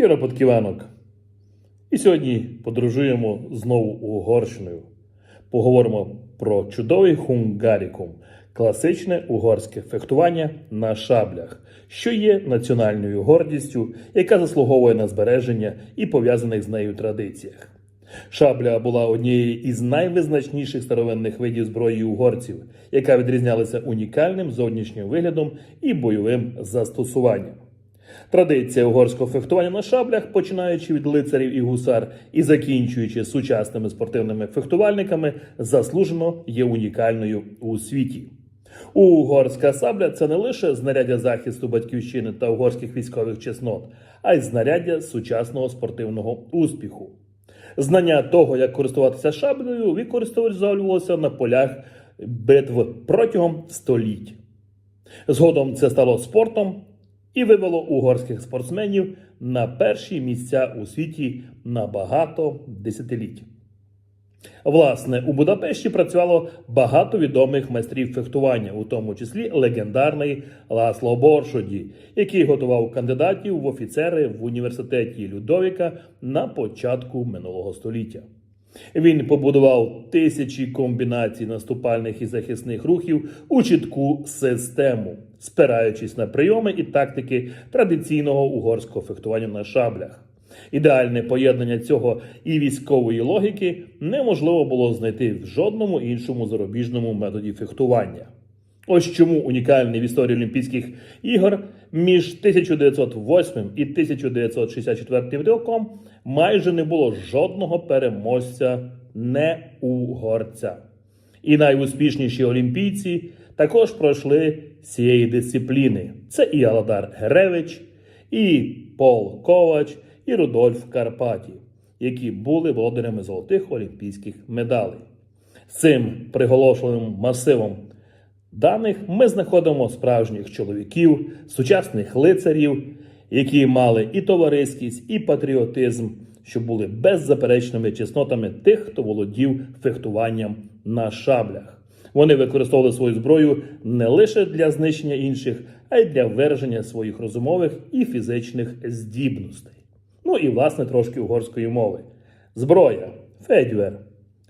Юра Подківанок. І сьогодні подорожуємо знову Угорщиною. Поговоримо про чудовий хунгарікум, класичне угорське фехтування на шаблях, що є національною гордістю, яка заслуговує на збереження і пов'язаних з нею традиціях. Шабля була однією із найвизначніших старовинних видів зброї угорців, яка відрізнялася унікальним зовнішнім виглядом і бойовим застосуванням. Традиція угорського фехтування на шаблях, починаючи від лицарів і гусар і закінчуючи сучасними спортивними фехтувальниками, заслужено є унікальною у світі. Угорська сабля це не лише знаряддя захисту батьківщини та угорських військових чеснот, а й знаряддя сучасного спортивного успіху. Знання того, як користуватися шаблею, використовувалося на полях битв протягом століть. Згодом це стало спортом і вивело угорських спортсменів на перші місця у світі на багато десятиліть. Власне, у Будапешті працювало багато відомих майстрів фехтування, у тому числі легендарний Ласло Боршоді, який готував кандидатів в офіцери в університеті Людовіка на початку минулого століття. Він побудував тисячі комбінацій наступальних і захисних рухів у чітку систему, спираючись на прийоми і тактики традиційного угорського фехтування на шаблях. Ідеальне поєднання цього і військової логіки неможливо було знайти в жодному іншому зарубіжному методі фехтування. Ось чому унікальний в історії Олімпійських ігор між 1908 і 1964 роком майже не було жодного переможця не угорця. І найуспішніші олімпійці також пройшли цієї дисципліни. Це і Аладар Геревич, і Пол Ковач, і Рудольф Карпаті, які були володарями золотих олімпійських медалей. З цим приголошеним масивом даних ми знаходимо справжніх чоловіків, сучасних лицарів, які мали і товариськість, і патріотизм, що були беззаперечними чеснотами тих, хто володів фехтуванням на шаблях. Вони використовували свою зброю не лише для знищення інших, а й для вираження своїх розумових і фізичних здібностей. Ну і власне трошки угорської мови. Зброя, федюер,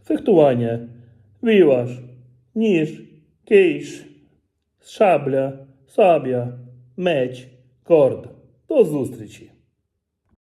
фехтування, віваш, ніж, кейш, шабля, сабля, меч, корд. До зустрічі!